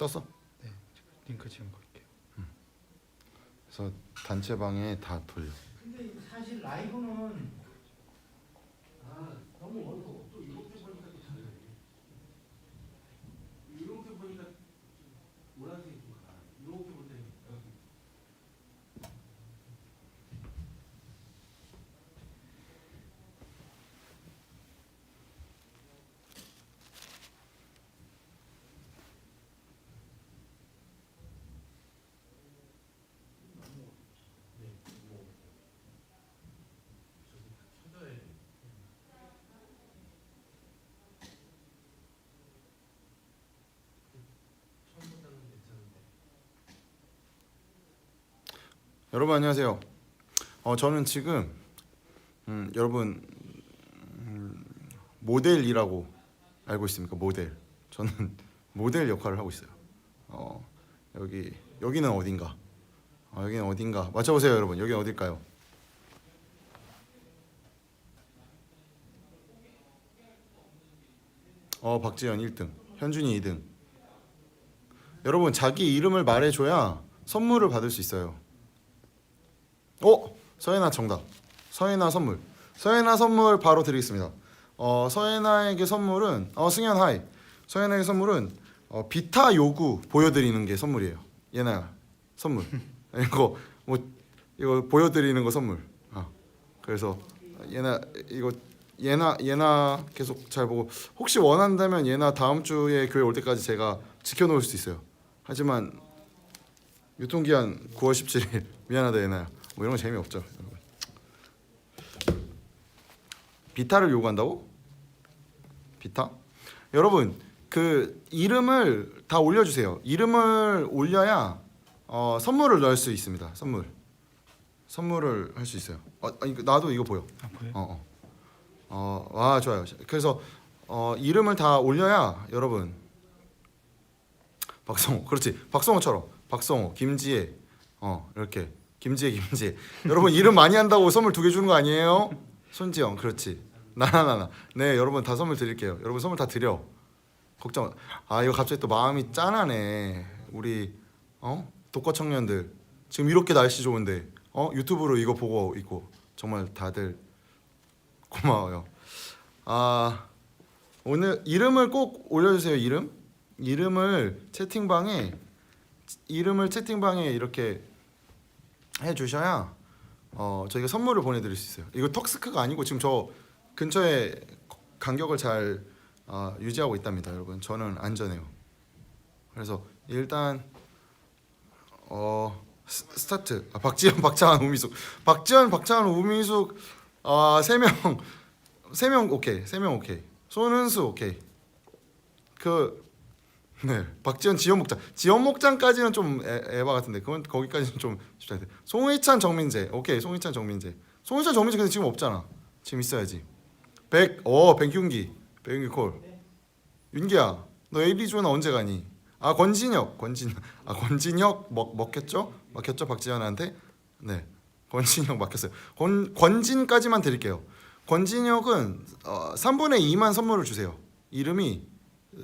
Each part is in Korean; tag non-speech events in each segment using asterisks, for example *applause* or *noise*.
떴어? 네, 링크 지금 볼게요. 그래서 단체방에 다 돌려. 근데 사실 라이브는 아 너무 어려워. 또 이렇게 보니까 또 다르네. 이렇게 보니까 노란색이 좀 가. 이렇게 볼 때는 여기. 여러분 안녕하세요. 어 저는 지금 음, 여러분 음, 모델이라고 알고 있습니까? 모델. 저는 *laughs* 모델 역할을 하고 있어요. 어 여기 여기는 어딘가? 어, 여기는 어딘가? 맞춰보세요, 여러분. 여기 어딜까요? 어 박지현 1등, 현준이 2등. 여러분 자기 이름을 말해줘야 선물을 받을 수 있어요. 어 서예나 정답. 서예나 선물. 서예나 선물 바로 드리겠습니다. 어 서예나에게 선물은 어 승현 하이. 서예나에게 선물은 어, 비타 요구 보여드리는 게 선물이에요. 예나야 선물. *laughs* 이거 뭐 이거 보여드리는 거 선물. 아 그래서 예나 이거 예나 예나 계속 잘 보고 혹시 원한다면 예나 다음 주에 교회 올 때까지 제가 지켜놓을 수 있어요. 하지만 유통기한 9월 17일 *laughs* 미안하다 예나야. 뭐 이런 거 재미없죠. 여러분. 비타를 요구한다고? 비타? 여러분 그 이름을 다 올려주세요. 이름을 올려야 어, 선물을 넣을 수 있습니다. 선물. 선물을 할 수 있어요. 어, 아니 그 나도 이거 보여. 아 보여? 어, 어. 어, 와 좋아요. 그래서 어, 이름을 다 올려야 여러분 박성호, 그렇지. 박성호처럼 박성호, 김지혜, 어 이렇게 김지혜, 김지혜. 여러분 이름 많이 한다고 선물 두 개 주는 거 아니에요? 손지영, 그렇지. 나나나나. 네, 여러분 다 선물 드릴게요. 여러분 선물 다 드려. 걱정. 아 이거 갑자기 또 마음이 짠하네. 우리 어 독거 청년들 지금 이렇게 날씨 좋은데 어 유튜브로 이거 보고 있고 정말 다들 고마워요. 아 오늘 이름을 꼭 올려주세요. 이름 이름을 채팅방에 이름을 채팅방에 이렇게 해주셔야 어 저희가 선물을 보내드릴 수 있어요. 이거 턱스크가 아니고 지금 저 근처에 간격을 잘 어, 유지하고 있답니다, 여러분. 저는 안전해요. 그래서 일단 어 스- 스타트. 아, 박지현, *laughs* 박창환, 우미숙. 박지현, 박창환, 우미숙 아세 명, *laughs* 세 명 오케이, 세 명 오케이. 손은수 오케이. 그 네, 박지현, 지원 목장. 지원 목장까지는 좀 에, 에바 같은데 그건 거기까지는 좀 쉽지 않대. 송희찬, 정민재. 오케이, 송희찬, 정민재. 송희찬, 정민재 근데 지금 없잖아. 지금 있어야지. 백, 어, 백윤기, 백윤기 콜. 윤기야, 너 에이리조는 언제 가니? 아 권진혁, 권진, 아 권진혁 먹 먹혔죠? 먹혔죠 박지현한테? 네, 권진혁 막혔어요. 권 권진까지만 드릴게요. 권진혁은 어, 3분의 2만 선물을 주세요. 이름이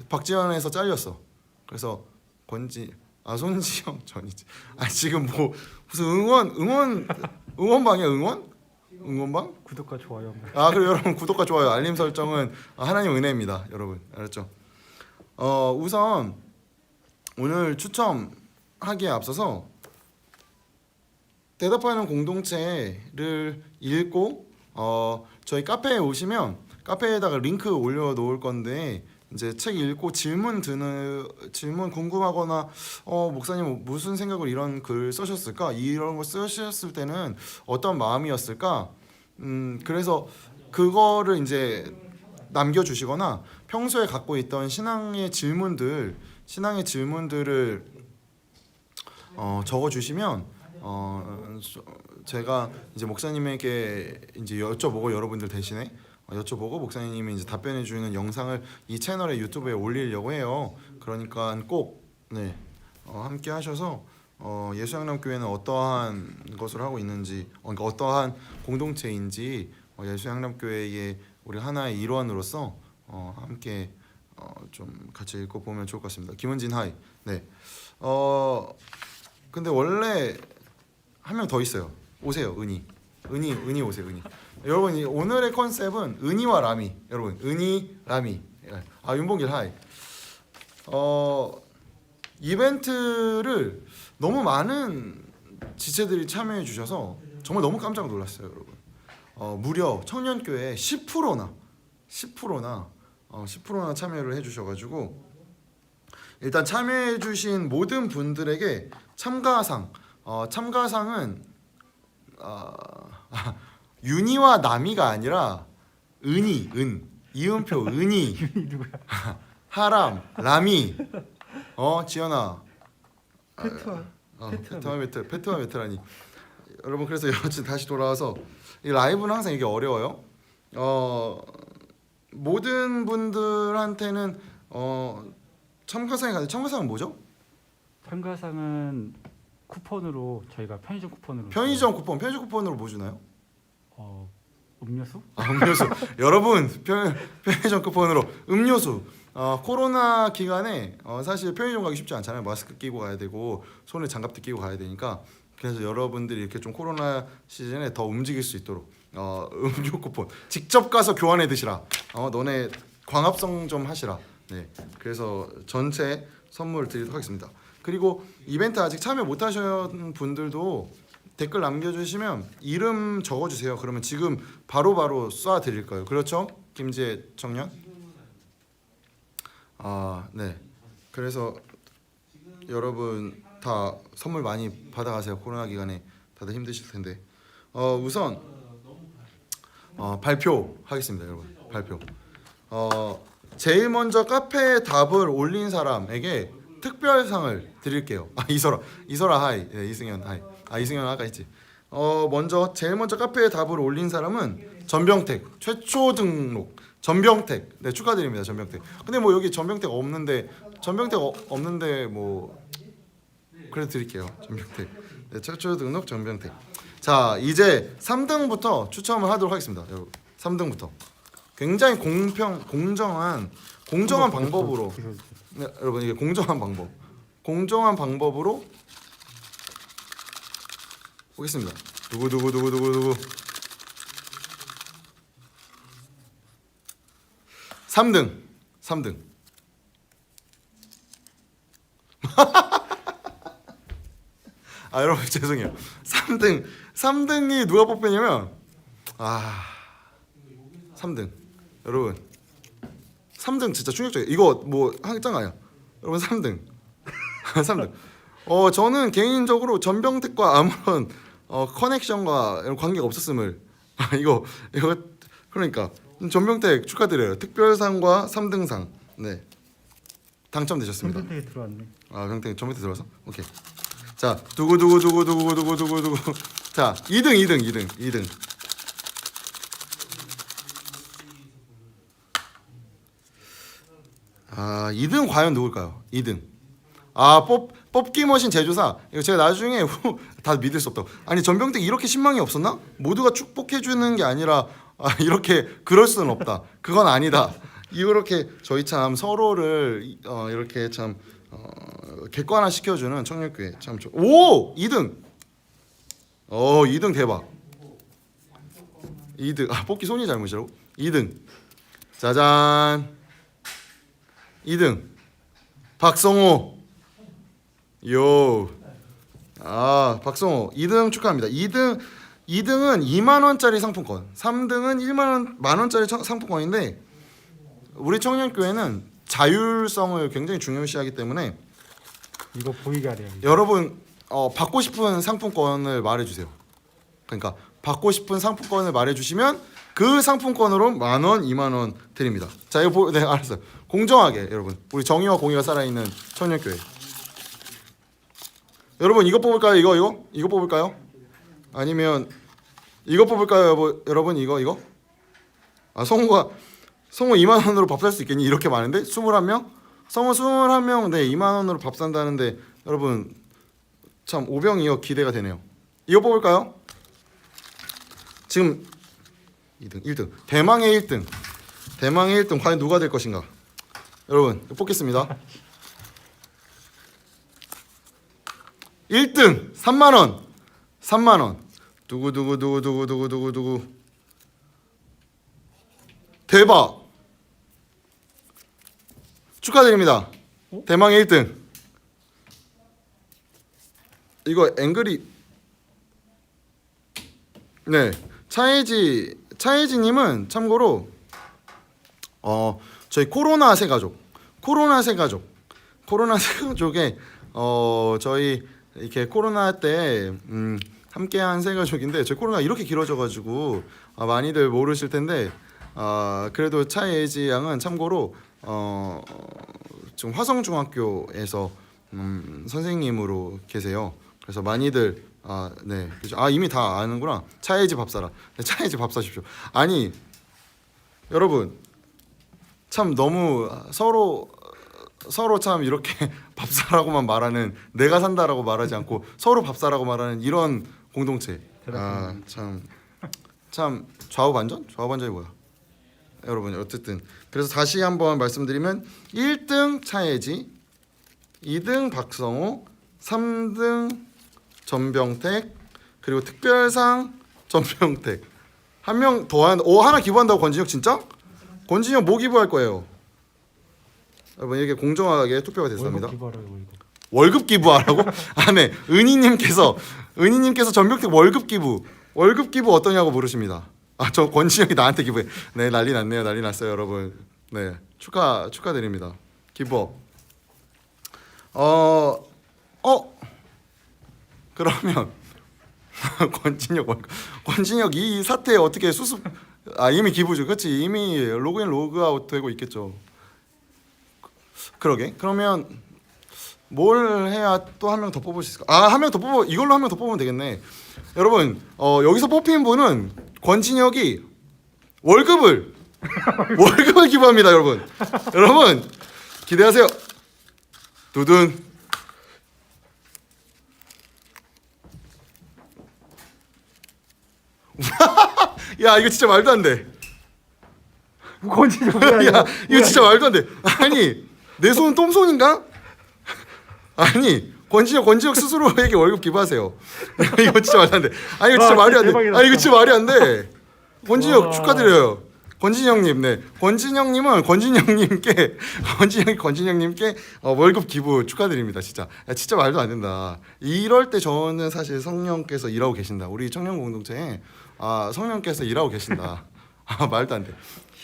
박지현에서 잘렸어. 그래서 권지, 아 손지영 *laughs* 전이지. 아 지금 뭐 무슨 응원 응원 응원방이야 응원? 응원방? 구독과 좋아요. 아 그리고 여러분 구독과 좋아요 알림 설정은 하나님 은혜입니다 여러분 알았죠? 어 우선 오늘 추첨하기에 앞서서 대답하는 공동체를 읽고 어 저희 카페에 오시면 카페에다가 링크 올려 놓을 건데 이제 책 읽고 질문 드는 질문 궁금하거나 어 목사님 무슨 생각으로 이런 글 쓰셨을까? 이런 거 쓰셨을 때는 어떤 마음이었을까? 음 그래서 그거를 이제 남겨주시거나 평소에 갖고 있던 신앙의 질문들 신앙의 질문들을 어, 적어주시면 어, 저- 제가 이제 목사님에게 이제 여쭤보고 여러분들 대신에 어, 여쭤보고 목사님이 이제 답변해 주는 영상을 이 채널에 유튜브에 올리려고 해요. 그러니까 꼭 네, 어, 함께 하셔서 어, 예수양남교회는 어떠한 것을 하고 있는지 어, 그러니까 어떠한 공동체인지 어, 예수양남교회의 우리 하나의 일원으로서 어, 함께 어, 좀 같이 읽고 보면 좋을 것 같습니다. 김은진 하이. 네. 어 근데 원래 한 명 더 있어요. 오세요, 은희. 은희, 은희 오세요, 은희. 여러분 이 오늘의 컨셉은 은희와 라미. 여러분 은희, 라미. 예. 아 윤봉길 하이. 어 이벤트를 너무 많은 지체들이 참여해 주셔서 정말 너무 깜짝 놀랐어요, 여러분. 어 무려 청년교회 10%나 10%나 어, 10%나 참여를 해 주셔가지고 일단 참여해 주신 모든 분들에게 참가상 어, 참가상은 어, 윤희와 남이가 아니라 은희 은 이음표 은희 *laughs* 누구야? *laughs* 하람 라미 어 지연아 페트와 어, 페트와 페트와 메트 페트와 메트라니 여러분 그래서 여튼 *laughs* 다시 돌아와서 이 라이브는 항상 이게 어려워요. 어 모든 분들한테는 어 참가상이 가는데 참가상은 뭐죠? 참가상은 쿠폰으로 저희가 편의점 쿠폰으로 편의점 쿠폰 편의점 쿠폰으로 뭐 주나요? 어 음료수? 아, 음료수. *laughs* 여러분 편, 편의점 쿠폰으로 음료수. 어, 코로나 기간에 어, 사실 편의점 가기 쉽지 않잖아요. 마스크 끼고 가야 되고 손에 장갑도 끼고 가야 되니까. 그래서 여러분들이 이렇게 좀 코로나 시즌에 더 움직일 수 있도록 어, 음료 쿠폰. 직접 가서 교환해 드시라. 어, 너네 광합성 좀 하시라. 네. 그래서 전체 선물 드리도록 하겠습니다. 그리고 이벤트 아직 참여 못 하신 분들도 댓글 남겨주시면 이름 적어주세요. 그러면 지금 바로바로 쏴 드릴 거예요. 그렇죠? 김지혜 청년? 아, 네. 그래서 여러분 다 선물 많이 받아가세요. 코로나 기간에 다들 힘드실 텐데. 어, 우선 어, 발표하겠습니다, 여러분. 발표. 어, 제일 먼저 카페에 답을 올린 사람에게 특별상을 드릴게요. 아 이설아, 이설아 하이, 네, 이승현 하이. 아 이승현 아까 했지. 어 먼저 제일 먼저 카페에 답을 올린 사람은 전병택 최초 등록 전병택 네 축하드립니다 전병택. 근데 뭐 여기 전병택 없는데 전병택 어, 없는데 뭐 그래 드릴게요 전병택. 네 최초 등록 전병택. 자 이제 3등부터 추첨을 하도록 하겠습니다. 여러분 3등부터 굉장히 공평 공정한 공정한 방법으로 네, 여러분 이게 공정한 방법. 공정한 방법으로 보겠습니다. 누구 누구 누구 누구 누구. 3등. 3등. 아 여러분 죄송해요. 3등. 3등이 누가 뽑혔냐면 아 3등. 여러분 3등 진짜 충격적이에요. 이거 뭐 아니야. 여러분 3등. 3등. *laughs* 어 저는 개인적으로 전병택과 아무런 어 커넥션과 이런 관계가 없었음을 *laughs* 아, 이거 이거 그러니까 전병택 축하드려요. 특별상과 3등상. 네. 당첨되셨습니다. 선택에 들어왔네. 아 병택 전병택 들어서? 오케이. 자 두구 두구 두구 두구 두구 두구 두구. 자 2등 2등 2등 2등. 아 2등 과연 누굴까요? 2등. 아 뽑, 뽑기 머신 제조사. 이거 제가 나중에 *laughs* 후, 다 믿을 수 없다고. 아니 전병택 이렇게 신망이 없었나? 모두가 축복해 주는 게 아니라 아, *laughs* 이렇게 그럴 수는 없다. 그건 아니다. 이렇게 저희 참 서로를 어, 이렇게 참 어, 객관화 시켜주는 청년교회 참 좋. 오! 2등! 어 2등 대박. 2등. 아 뽑기 손이 잘못이라고? 2등. 짜잔. 2등. 박성호 요. 아, 박성호 2등 축하합니다. 2등 2등은 2만 원짜리 상품권, 3등은 1만 원, 만 원짜리 청- 상품권인데 우리 청년 교회는 자율성을 굉장히 중요시하기 때문에 이거 보이게 하래요. 여러분 어, 받고 싶은 상품권을 말해주세요. 그러니까 받고 싶은 상품권을 말해주시면 그 상품권으로 만 원, 이만 원 드립니다. 자 이거 보, 네 알았어요. 공정하게 여러분 우리 정의와 공의가 살아있는 청년 교회. 여러분 이거 뽑을까요? 이거 이거 이거 뽑을까요? 아니면 이거 뽑을까요, 여러분 이거 이거? 아 성우가 성우 2만 원으로 밥 살 수 있겠니? 이렇게 많은데 21명? 성우 21명 네 2만 원으로 밥 산다는데 여러분 참 오병이어 기대가 되네요. 이거 뽑을까요? 지금 2등, 1등. 대망의 1등. 대망의 1등 과연 누가 될 것인가? 여러분 뽑겠습니다. 1등 3만 원. 3만 원. 두구 두구 두구 두구 두구 두구 두구. 대박. 축하드립니다. 대망 1등. 이거 앵글이 네 차혜지 차혜지님은 참고로 어 저희 코로나 세 가족 코로나 세 가족 코로나 세 가족에 어 저희 이렇게 코로나 때 음, 함께한 세 가족인데 저희 코로나 이렇게 길어져가지고 아, 많이들 모르실 텐데 아 그래도 차혜지 양은 참고로 어 지금 화성중학교에서 음, 선생님으로 계세요. 그래서 많이들 아, 네. 아, 이미 다 아는구나. 차혜지 밥 사라. 네, 차혜지 밥 사십시오. 아니, 여러분. 참 너무 서로 서로 참 이렇게 *laughs* 밥 사라고만 말하는 내가 산다라고 말하지 않고 서로 밥 사라고 말하는 이런 공동체. 아, 참. 참 좌우 반전? 좌우 반전이 뭐야? 여러분 어쨌든 그래서 다시 한번 말씀드리면 1등 차혜지, 2등 박성호, 3등 전병택 그리고 특별상 전병택 한 명 더한 오 하나 기부한다고 권진혁 진짜? 권진혁 뭐 기부할 거예요? 여러분 이렇게 공정하게 투표가 됐습니다. 월급 기부하라고 이거. 월급 기부하라고? *laughs* 아, 네. 은희님께서 은희님께서 전병택 월급 기부 월급 기부 어떠냐고 물으십니다. 아, 저 권진혁이 나한테 기부해. 네, 난리 났네요. 난리 났어요, 여러분. 네, 축하 축하드립니다. 기부. 어, 어. 그러면 *laughs* 권진혁. 권진혁 이 사태에 어떻게 수습? 아, 이미 기부죠, 그렇지? 이미 로그인 로그아웃 되고 있겠죠. 그러게. 그러면 뭘 해야 또 한 명 더 뽑을 수 있을까? 아, 한 명 더 뽑아 이걸로 한 명 더 뽑으면 되겠네. 여러분, 어, 여기서 뽑힌 분은 권진혁이 월급을 *laughs* 월급을 기부합니다, 여러분. 여러분 기대하세요. 두둔. *laughs* 야, 이거 진짜 말도 안 돼. 권진혁이야. *laughs* 야, 이거 진짜 말도 안 돼. 아니, 내 손은 똥손인가? 아니, 권진혁, 권진혁 스스로에게 월급 기부하세요. *laughs* 이거 진짜 말도 안 돼. 아니, 이거 진짜 와, 말이 안 돼. 대박이다, 아니, 이거 진짜 말이 안 돼. 권진혁 와. 축하드려요. 권진영님, 네. 권진영님은 권진영님께 권진영 *laughs* 권진영님께 어, 월급 기부 축하드립니다. 진짜, 야, 진짜 말도 안 된다. 이럴 때 저는 사실 성령께서 일하고 계신다. 우리 청년 공동체에 아 성령께서 일하고 계신다. *laughs* 아 말도 안 돼.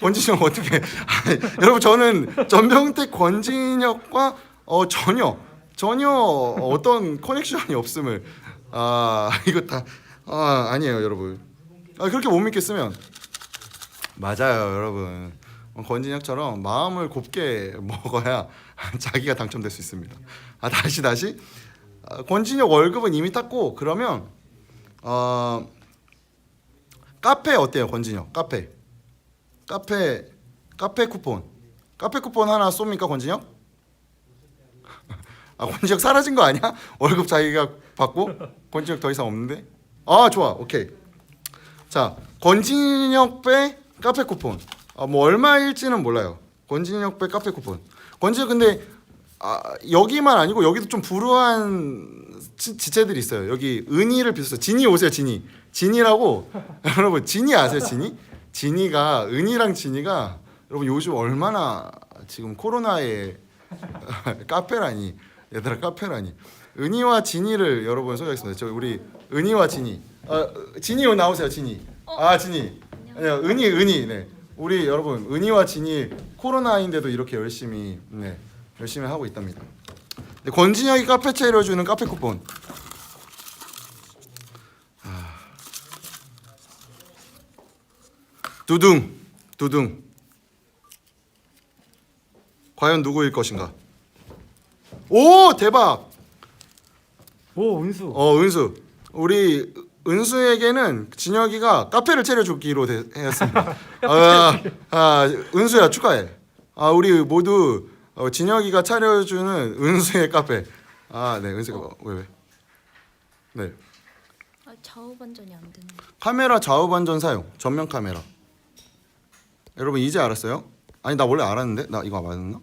권진영 어떻게? 아니, 여러분 저는 전병택 권진혁과 어 전혀 전혀 어떤 커넥션이 없음을 아 이거 다 아 아니에요 여러분. 아 그렇게 못 믿겠으면 맞아요 여러분. 어, 권진혁처럼 마음을 곱게 *laughs* 먹어야 자기가 당첨될 수 있습니다. 아 다시 다시 아, 권진혁 월급은 이미 땄고 그러면 어 카페 어때요 권진혁 카페 카페 카페 쿠폰. 카페 쿠폰 하나 쏩니까 권진혁? *laughs* 아 권진혁 사라진 거 아니야? *laughs* 월급 자기가 받고? 권진혁 더 이상 없는데? 아 좋아. 오케이. 자 권진혁 빼 카페 쿠폰. 아, 뭐 얼마일지는 몰라요. 권진혁 빼 카페 쿠폰. 권진혁 근데 아, 여기만 아니고 여기도 좀 불우한 지, 지체들이 있어요. 여기 은희를 비슷해요 진이 오세요 진이. 진이라고? *laughs* 여러분 진이 아세요 진이? 진이가 은희랑 진이가 여러분 요즘 얼마나 지금 코로나에 *laughs* 카페라니? 얘들아 카페라니? 은희와 진이를 여러분 소개하겠습니다. 저 우리 은희와 진이. 아 진이 나오세요 진이. 아 진이. 아니요 은희 은희. 네. 우리 여러분 은희와 진이 코로나인데도 이렇게 열심히 네 열심히 하고 있답니다. 네, 권진혁이 카페 차려주는 카페 쿠폰 두둥 두둥 과연 누구일 것인가? 오 대박! 오 은수. 어 은수 우리 은수에게는 진혁이가 카페를 차려주기로 되, 했습니다. 아, *laughs* 아 은수야 축하해. 아 우리 모두 어, 진혁이가 차려주는 은수의 카페. 아네 은수가 왜 왜? 네 아, 좌우 반전이 안 되는. 카메라 좌우 반전 사용 전면 카메라. 여러분 이제 알았어요? 아니 나 원래 알았는데 나 이거 맞았나?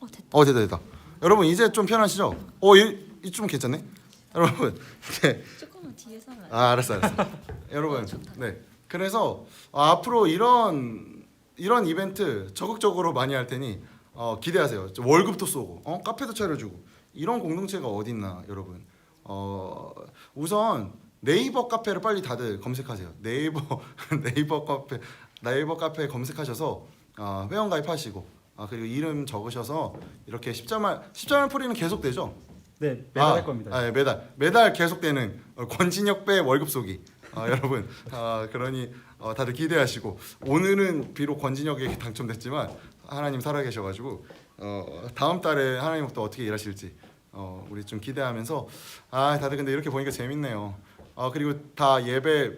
어 됐다. 어 됐다 됐다. 여러분 이제 좀 편하시죠? 어이좀 괜찮네. *laughs* 여러분 네. 조금만 뒤에서 하면? 아 알았어 알았어. *laughs* 여러분 네 그래서 어, 앞으로 이런 이런 이벤트 적극적으로 많이 할 테니 어, 기대하세요. 저 월급도 쏘고 어 카페도 차려주고 이런 공동체가 어딨나 여러분. 어 우선 네이버 카페를 빨리 다들 검색하세요. 네이버 *laughs* 네이버 카페 네이버 카페 검색하셔서 어, 회원 가입하시고 아 그리고 이름 적으셔서 이렇게 십자말 십자말 풀이는 계속 되죠. 네 매달 아, 할 겁니다. 아, 예, 매달 매달 계속되는 어, 권진혁 배 월급 쏘기. 아, *laughs* 여러분, 아, 그러니 어, 다들 기대하시고 오늘은 비록 권진혁에게 당첨됐지만 하나님 살아계셔가지고 어, 다음 달에 하나님 또 어떻게 일하실지 어, 우리 좀 기대하면서 아 다들 근데 이렇게 보니까 재밌네요. 어, 그리고 다 예배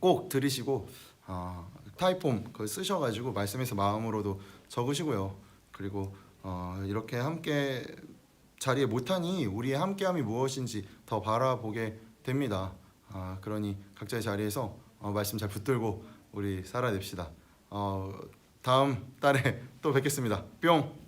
꼭 들으시고 어, 타이폼 그 쓰셔가지고 말씀에서 마음으로도 적으시고요. 그리고 어, 이렇게 함께 자리에 못하니 우리의 함께함이 무엇인지 더 바라보게 됩니다. 아, 그러니 각자의 자리에서 어, 말씀 잘 붙들고 우리 살아냅시다. 어, 다음 달에 또 뵙겠습니다. 뿅.